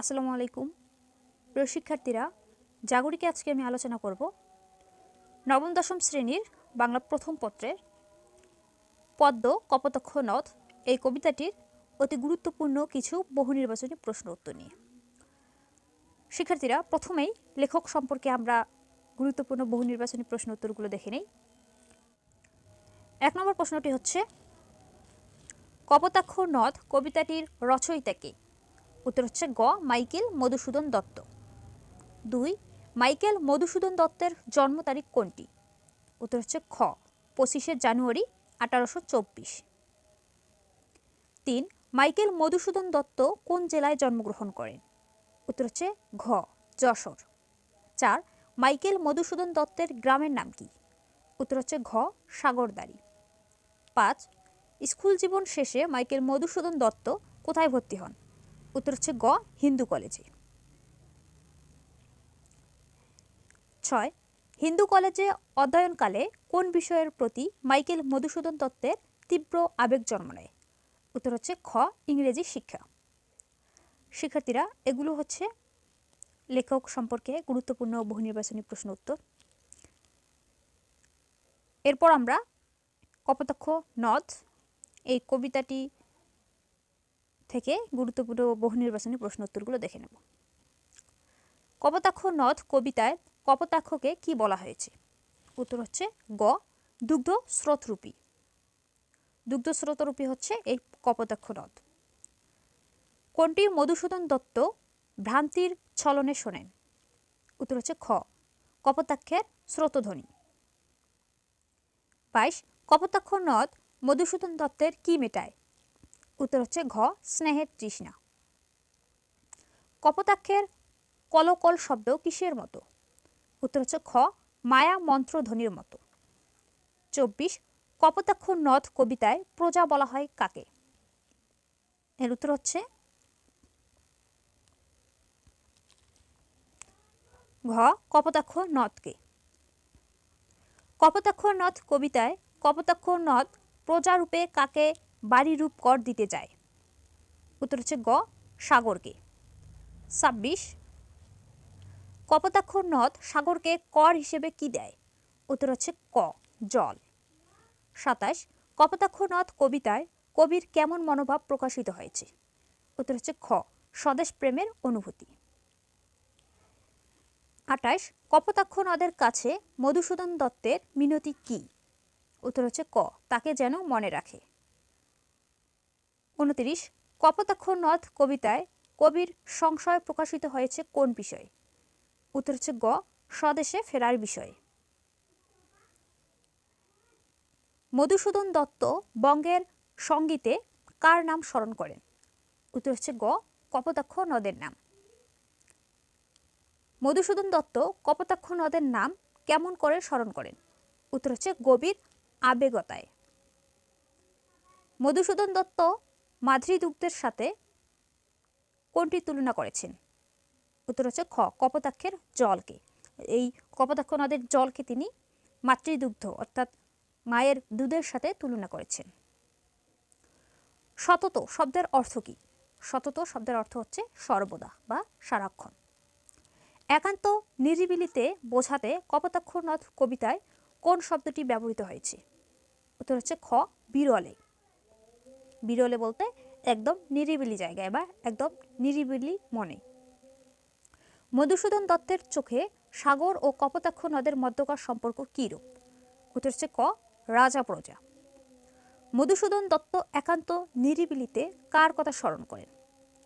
আসসালামু আলাইকুম। প্রিয় শিক্ষার্থীরা জাগরিকে আজকে আমি আলোচনা করব নবম দশম শ্রেণির বাংলা প্রথম পত্রের পদ্ম কপতক্ষ নদ এই কবিতাটির অতি গুরুত্বপূর্ণ কিছু বহু নির্বাচনী প্রশ্ন উত্তর নিয়ে। শিক্ষার্থীরা, প্রথমেই লেখক সম্পর্কে আমরা গুরুত্বপূর্ণ বহু নির্বাচনী প্রশ্ন উত্তরগুলো দেখে নেই। এক নম্বর প্রশ্নটি হচ্ছে, কপোতাক্ষ নদ কবিতাটির রচয়িতা কে? উত্তর হচ্ছে গ, মাইকেল মধুসূদন দত্ত। দুই, মাইকেল মধুসূদন দত্তের জন্ম তারিখ কোনটি? উত্তর হচ্ছে খ, পঁচিশে জানুয়ারি আঠারোশো চব্বিশ। তিন, মাইকেল মধুসূদন দত্ত কোন জেলায় জন্মগ্রহণ করেন? উত্তর হচ্ছে ঘ, যশোর। চার, মাইকেল মধুসূদন দত্তের গ্রামের নাম কি? উত্তর হচ্ছে ঘ সাগরদারি পাঁচ, স্কুল জীবন শেষে মাইকেল মধুসূদন দত্ত কোথায় ভর্তি হন? উত্তর হচ্ছে গ, হিন্দু কলেজে। ছয়, হিন্দু কলেজে অধ্যয়নকালে কোন বিষয়ের প্রতি মাইকেল মধুসূদন দত্তের তীব্র আবেগ জন্ম নেয়? উত্তর হচ্ছে খ, ইংরেজি শিক্ষা। শিক্ষার্থীরা, এগুলো হচ্ছে লেখক সম্পর্কে গুরুত্বপূর্ণ বহু নির্বাচনী প্রশ্ন উত্তর। এরপর আমরা কপোতাক্ষ নদ, এই কবিতাটি থেকে গুরুত্বপূর্ণ বহু নির্বাচনী প্রশ্ন উত্তরগুলো দেখে নেব। কপোতাক্ষ নদ কবিতায় কপোতাক্ষকে কি বলা হয়েছে? উত্তর হচ্ছে গ দুগ্ধ স্রোতরূপী দুগ্ধ স্রোতরূপী হচ্ছে এই কপোতাক্ষ নদ। কোনটি মধুসূদন দত্ত ভ্রান্তির ছলনে শোনেন? উত্তর হচ্ছে খ, কপোতাক্ষের স্রোতধ্বনি। বাইশ, কপোতাক্ষ নদ মধুসূদন দত্তের কি মেটায়? উত্তর হচ্ছে ঘ, স্নেহের তৃষ্ণা। কপোতাক্ষের কলকল শব্দ কিসের মতো? উত্তর হচ্ছে খ, মায়া মন্ত্রধ্বনির মতো। চব্বিশ, কপোতাক্ষ নদ কবিতায় প্রজা বলা হয় কাকে? এর উত্তর হচ্ছে ঘ, কপোতাক্ষ নদকে। কপোতাক্ষ নদ কবিতায় কপোতাক্ষ নদ প্রজারূপে কাকে বাড়ি রূপ কর দিতে যায় উত্তর হচ্ছে গ, সাগরকে। ছাব্বিশ কপোতাক্ষ নদ সাগরকে কর হিসেবে কি দেয়? উত্তর হচ্ছে ক, জল। সাতাশ কপোতাক্ষ নদ কবিতায় কবির কেমন মনোভাব প্রকাশিত হয়েছে? উত্তর হচ্ছে খ, স্বদেশ প্রেমের অনুভূতি। আটাইশ কপোতাক্ষ নদের কাছে মধুসূদন দত্তের মিনতি কি? উত্তর হচ্ছে ক, তাকে যেন মনে রাখে। উনতিরিশ কপোতাক্ষ নদ কবিতায় কবির সংশয় প্রকাশিত হয়েছে কোন বিষয়ে? উত্তর হচ্ছে গ, স্বদেশে ফেরার বিষয়ে। মধুসূদন দত্ত বঙ্গের সঙ্গীতে কার নাম স্মরণ করেন? উত্তর হচ্ছে গ কপোতাক্ষ নদের নাম। মধুসূদন দত্ত কপোতাক্ষ নদের নাম কেমন করে স্মরণ করেন? উত্তর হচ্ছে গভীর আবেগতায়। মধুসূদন দত্ত মাধুরীদুগ্ধের সাথে কোনটি তুলনা করেছেন? উত্তর হচ্ছে খ, কপোতাক্ষের জলকে। এই কপোতাক্ষ নদের জলকে তিনি মাতৃদুগ্ধ, অর্থাৎ মায়ের দুধের সাথে তুলনা করেছেন। সতত শব্দের অর্থ কী? সতত শব্দের অর্থ হচ্ছে সর্বদা বা সারাক্ষণ। একান্ত নিরিবিলিতে বোঝাতে কপোতাক্ষ নদ কবিতায় কোন শব্দটি ব্যবহৃত হয়েছে? উত্তর হচ্ছে খ, বিরলে। বিরলে বলতে একদম নিরিবিলি জায়গায় বা একদম নিরিবিলি মনে। মধুসূদন দত্তের চোখে সাগর ও কপোতাক্ষ নদের মধ্যকার সম্পর্ক কী রূপ উত্তর হচ্ছে ক, রাজা প্রজা। মধুসূদন দত্ত একান্ত নিরিবিলিতে কার কথা স্মরণ করেন?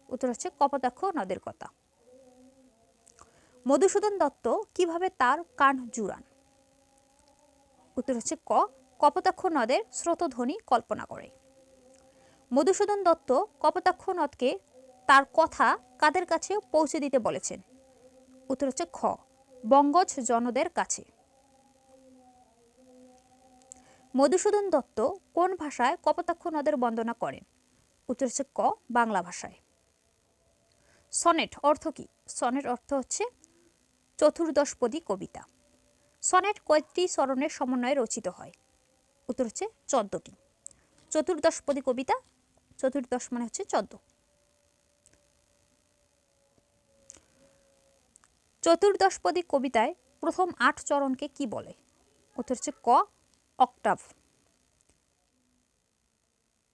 উত্তর হচ্ছে কপোতাক্ষ নদের কথা। মধুসূদন দত্ত কীভাবে তার কান জুড়ান? উত্তর হচ্ছে ক, কপোতাক্ষ নদের স্রোতধ্বনি কল্পনা করে। মধুসূদন দত্ত কপোতাক্ষ নদকে তার কথা কাদের কাছে পৌঁছে দিতে বলেছেন? উত্তর হচ্ছে খ, বঙ্গজ জনদের কাছে। মধুসূদন দত্ত কোন ভাষায় কপোতাক্ষ নদের বন্দনা করেন? উত্তর হচ্ছে ক, বাংলা ভাষায়। সনেট অর্থ কি? সনেট অর্থ হচ্ছে চতুর্দশপদী কবিতা। সনেট কয়েকটি স্মরণের সমন্বয়ে রচিত হয়। উত্তর হচ্ছে চোদ্দটি। চতুর্দশপদী কবিতা চতুর্দশ মানে হচ্ছে চোদ্দ। চতুর্দশপদী কবিতায় প্রথম আট চরণকে কি বলে? উত্তর হচ্ছে ক, অক্টাভ।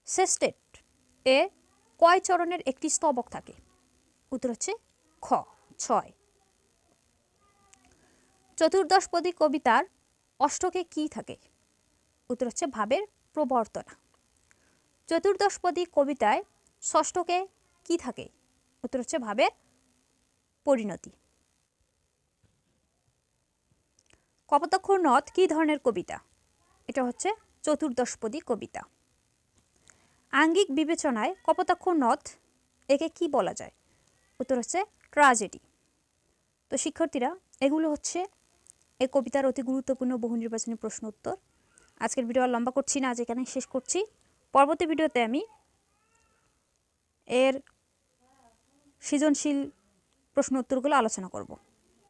সেস্টেট এ, কয় চরণের একটি স্তবক থাকে? উত্তর হচ্ছে খ, ছয়। চতুর্দশপদী কবিতার অষ্টকে কি থাকে? উত্তর হচ্ছে ভাবের প্রবর্তনা। চতুর্দশপদী কবিতায় ষষ্ঠকে কি থাকে? উত্তর হচ্ছে ভাবের পরিণতি। কপোতাক্ষ নদ কী ধরনের কবিতা? এটা হচ্ছে চতুর্দশপদী কবিতা। আঙ্গিক বিবেচনায় কপোতাক্ষ নথ একে কি বলা যায়? উত্তর হচ্ছে ট্রাজেডি। তো শিক্ষার্থীরা, এগুলো হচ্ছে এই কবিতার অতি গুরুত্বপূর্ণ বহু নির্বাচনী প্রশ্ন উত্তর। আজকের ভিডিও আর লম্বা করছি না, আজ এখানে শেষ করছি। পরবর্তী ভিডিওতে আমি এর সৃজনশীল প্রশ্ন উত্তরগুলো আলোচনা করব।